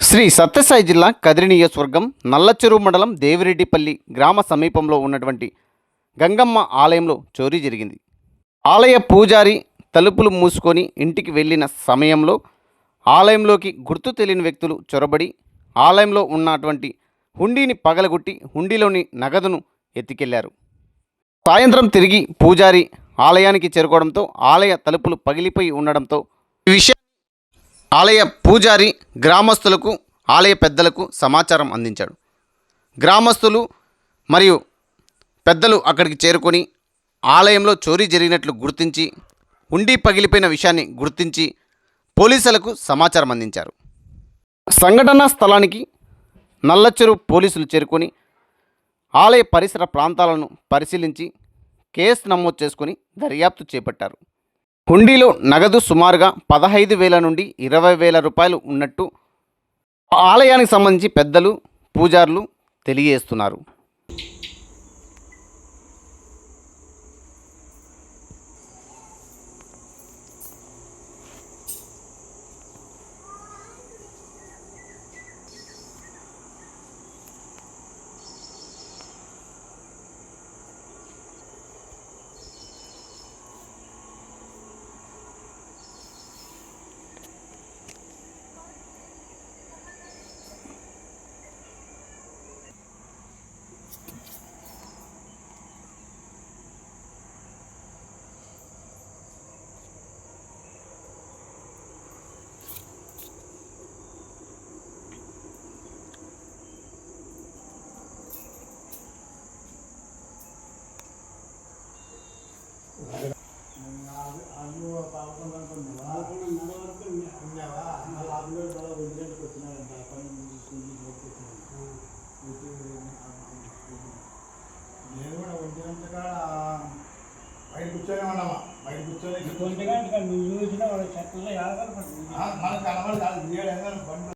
శ్రీ సత్యసాయి జిల్లా కదిరి నియోజకవర్గం నల్లచెరువు మండలం దేవిరెడ్డిపల్లి గ్రామ సమీపంలో ఉన్నటువంటి గంగమ్మ ఆలయంలో చోరీ జరిగింది. ఆలయ పూజారి తలుపులు మూసుకొని ఇంటికి వెళ్ళిన సమయంలో ఆలయంలోకి గుర్తు తెలియని వ్యక్తులు చొరబడి ఆలయంలో ఉన్నటువంటి హుండీని పగలగొట్టి హుండీలోని నగదును ఎత్తికెళ్ళారు. సాయంత్రం తిరిగి పూజారి ఆలయానికి చేరుకోవడంతో ఆలయ తలుపులు పగిలిపోయి ఉండడంతో ఈ విషయం ఆలయ పూజారి గ్రామస్తులకు ఆలయ పెద్దలకు సమాచారం అందించాడు. గ్రామస్తులు మరియు పెద్దలు అక్కడికి చేరుకొని ఆలయంలో చోరీ జరిగినట్లు గుర్తించి ఉండి పగిలిపోయిన విషయాన్ని గుర్తించి పోలీసులకు సమాచారం అందించారు. సంఘటనా స్థలానికి నల్లచెరువు పోలీసులు చేరుకొని ఆలయ పరిసర ప్రాంతాలను పరిశీలించి కేసు నమోదు చేసుకుని దర్యాప్తు చేపట్టారు. హుండీలో నగదు సుమారుగా పదహైదు వేల నుండి ఇరవై వేల రూపాయలు ఉన్నట్టు ఆలయానికి సంబంధించి పెద్దలు పూజారులు తెలియజేస్తున్నారు. నేను కూడా ఒంటి బయట కూర్చొని ఉన్నామా బయట కూర్చొని ఒంటి నువ్వు చూసిన వాడు చెట్లలో మనకు కనబడి కాదు బండి